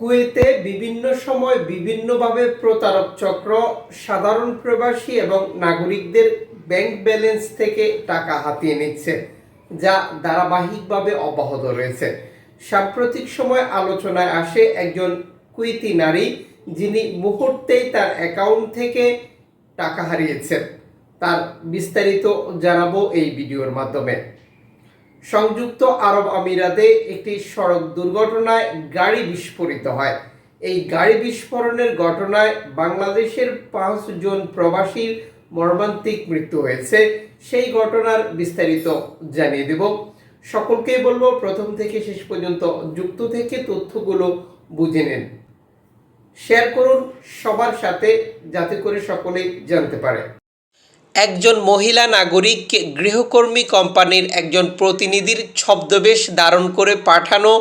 কুয়েতে বিভিন্ন সময় বিভিন্নভাবে প্রতারক চক্র, সাধারণ প্রবাসী এবং নাগরিকদের ব্যাংক ব্যালেন্স থেকে টাকা হাতিয়ে নিচ্ছে, যা ধারাবাহিকভাবে অব্যাহত রয়েছে। সাম্প্রতিক সময় আলোচনায় আসে একজন কুয়েতি নারী, যিনি মুহূর্তেই তার অ্যাকাউন্ট থেকে টাকা হারিয়েছেন। তার বিস্তারিত জানাব এই ভিডিওর মাধ্যমে। সংযুক্ত আরব আমিরাতে একটি সড়ক দুর্ঘটনায় গাড়ি বিস্ফোরিত হয়। এই গাড়ি বিস্ফোরণের ঘটনায় বাংলাদেশের পাঁচজন প্রবাসীর মর্মান্তিক মৃত্যু হয়েছে। সেই ঘটনার বিস্তারিত জানিয়ে দেব। সকলকেই বলব, প্রথম থেকে শেষ পর্যন্ত যুক্ত থেকে তথ্যগুলো বুঝে নেন। শেয়ার করুন, সবার সাথে, যাতে করে সকলেই জানতে পারে। একজন মহিলা নাগরিক গৃহকর্মী কোম্পানির একজন প্রতিনিধির ছদ্মবেশ ধারণ করে পাঠানো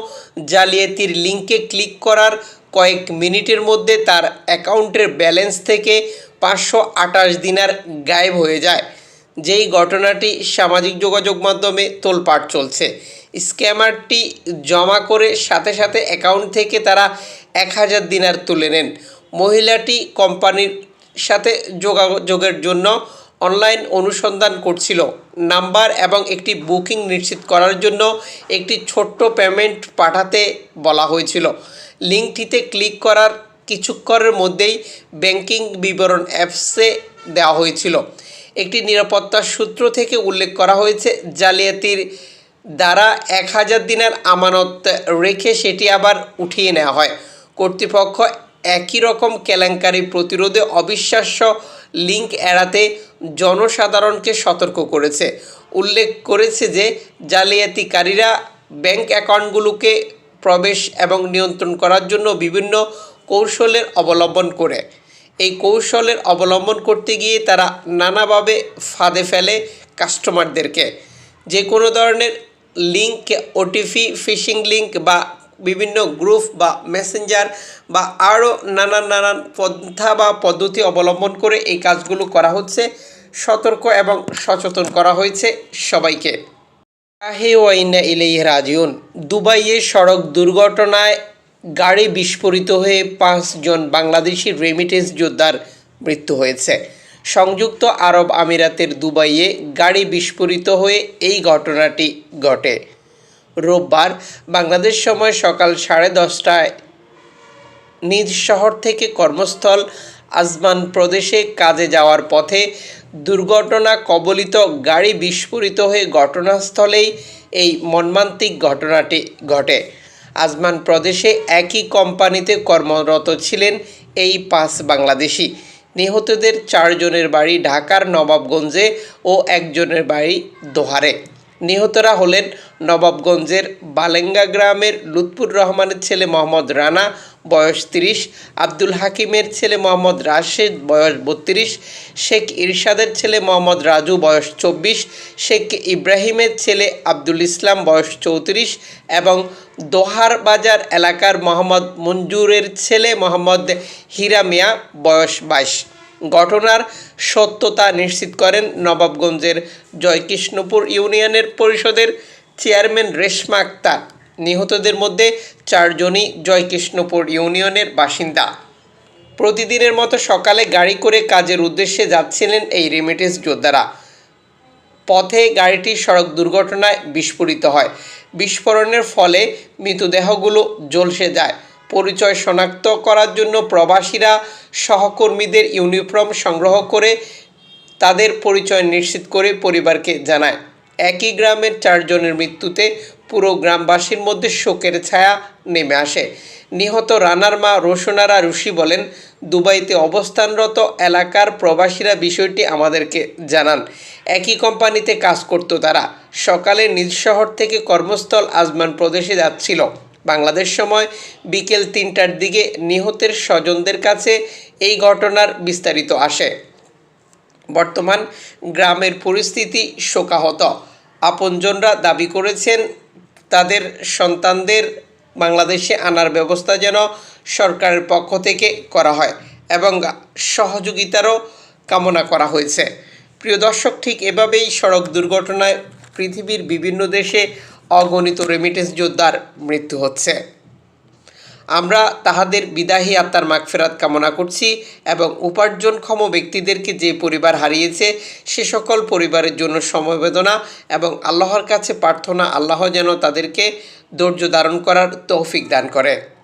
জালিয়াতির লিঙ্কে ক্লিক করার কয়েক মিনিটের মধ্যে তার অ্যাকাউন্টের ব্যালেন্স থেকে পাঁচশো আটাশ দিনার গায়েব হয়ে যায়। যেই ঘটনাটি সামাজিক যোগাযোগ মাধ্যমে তোলপাট চলছে। স্ক্যামারটি জমা করে সাথে সাথে অ্যাকাউন্ট থেকে তারা এক হাজার দিনার তুলে নেন। মহিলাটি কোম্পানির সাথে যোগাযোগের জন্য অনলাইন অনুসন্ধান করছিল। নাম্বার এবং একটি বুকিং নিশ্চিত করার জন্য একটি ছোট্ট পেমেন্ট পাঠাতে বলা হয়েছিল। লিঙ্কটিতে ক্লিক করার কিছুক্ষণের মধ্যেই ব্যাংকিং বিবরণ অ্যাপসে দেওয়া হয়েছিল। একটি নিরাপত্তা সূত্র থেকে উল্লেখ করা হয়েছে, জালিয়াতির দ্বারা এক হাজার দিনের আমানত রেখে সেটি আবার উঠিয়ে নেওয়া হয়। কর্তৃপক্ষ একই রকম কেলেঙ্কারি প্রতিরোধে অবিশ্বাস্য লিঙ্ক এড়াতে জনসাধারণকে সতর্ক করেছে। উল্লেখ করেছে যে, জালিয়াতিকারীরা ব্যাংক অ্যাকাউন্টগুলোকে প্রবেশ এবং নিয়ন্ত্রণ করার জন্য বিভিন্ন কৌশলের অবলম্বন করে। এই কৌশলের অবলম্বন করতে গিয়ে তারা নানাভাবে ফাঁদে ফেলে কাস্টমারদেরকে। যে কোনো ধরনের লিঙ্ক, ওটিপি, ফিশিং লিঙ্ক বা বিভিন্ন গ্রুপ বা মেসেঞ্জার বা আরও নানান নানান পন্থা বা পদ্ধতি অবলম্বন করে এই কাজগুলো করা হচ্ছে। সতর্ক এবং সচেতন করা হয়েছে সবাইকে। ওয়াইনা ইলেই রাজিউন। দুবাইয়ে সড়ক দুর্ঘটনায় গাড়ি বিস্ফোরিত হয়ে পাঁচজন বাংলাদেশি রেমিটেন্স যোদ্ধার মৃত্যু হয়েছে। সংযুক্ত আরব আমিরাতের দুবাইয়ে গাড়ি বিস্ফোরিত হয়ে এই ঘটনাটি ঘটে। রোববার বাংলাদেশ সময় সকাল সাড়ে দশটায় নিজ শহর থেকে কর্মস্থল আজমান প্রদেশে কাজে যাওয়ার পথে দুর্ঘটনা কবলিত গাড়ি বিস্ফোরিত হয়ে ঘটনাস্থলেই এই মর্মান্তিক ঘটনাটি ঘটে। আজমান প্রদেশে একই কোম্পানিতে কর্মরত ছিলেন এই পাঁচ বাংলাদেশি। নিহতদের চারজনের বাড়ি ঢাকার নবাবগঞ্জে ও একজনের বাড়ি দোহারে। নিহতরা হলেন নবাবগঞ্জের বালেঙ্গা গ্রামের লুৎপুর রহমানের ছেলে মোহাম্মদ রানা, বয়স তিরিশ, আব্দুল হাকিমের ছেলে মোহাম্মদ রাশেদ, বয়স বত্রিশ, শেখ ইরশাদের ছেলে মোহাম্মদ রাজু, বয়স চব্বিশ, শেখ ইব্রাহিমের ছেলে আব্দুল ইসলাম, বয়স চৌত্রিশ এবং দোহার বাজার এলাকার মোহাম্মদ মঞ্জুরের ছেলে মোহাম্মদ হীরা মিয়া, বয়স বাইশ। ঘটনার সত্যতা নিশ্চিত করেন নবাবগঞ্জের জয়কৃষ্ণপুর ইউনিয়নের পরিষদের চেয়ারম্যান রেশমা আক্তার। নিহতদের মধ্যে চারজনই জয়কৃষ্ণপুর ইউনিয়নের বাসিন্দা। প্রতিদিনের মতো সকালে গাড়ি করে কাজের উদ্দেশ্যে যাচ্ছিলেন এই রেমিটেন্স যোদ্ধারা। পথে গাড়িটি সড়ক দুর্ঘটনায় বিস্ফোরিত হয়। বিস্ফোরণের ফলে মৃতদেহগুলো ঝলসে যায়। পরিচয় শনাক্ত করার জন্য প্রবাসীরা সহকর্মীদের ইউনিফর্ম সংগ্রহ করে তাদের পরিচয় নিশ্চিত করে পরিবারকে জানায়। একই গ্রামের চারজনের মৃত্যুতে পুরো গ্রামবাসীর মধ্যে শোকের ছায়া নেমে আসে। নিহত রানার মা রোশনারা রুশি বলেন, দুবাইতে অবস্থানরত এলাকার প্রবাসীরা বিষয়টি আমাদেরকে জানান। একই কোম্পানিতে কাজ করত তারা। সকালে নিজ শহর থেকে কর্মস্থল আজমান প্রদেশে যাচ্ছিল। বাংলাদেশ সময় বিকেল তিনটার দিকে নিহতের স্বজনদের কাছে এই ঘটনার বিস্তারিত আসে। বর্তমান গ্রামের পরিস্থিতি শোকাহত। আপনজনরা দাবি করেছেন, তাদের সন্তানদের বাংলাদেশে আনার ব্যবস্থা যেন সরকারের পক্ষ থেকে করা হয় এবং সহযোগিতারও কামনা করা হয়েছে। প্রিয় দর্শক, ঠিক এভাবেই সড়ক দুর্ঘটনায় পৃথিবীর বিভিন্ন দেশে অগণিত রেমিটেন্স যোদ্ধার মৃত্যু হচ্ছে। আমরা তাহাদের বিদাহী আত্মার মাগফেরাত কামনা করছি এবং উপার্জনক্ষম ব্যক্তিদেরকে যে পরিবার হারিয়েছে, সে সকল পরিবারের জন্য সমবেদনা এবং আল্লাহর কাছে প্রার্থনা, আল্লাহ যেন তাদেরকে ধৈর্য ধারণ করার তৌফিক দান করে।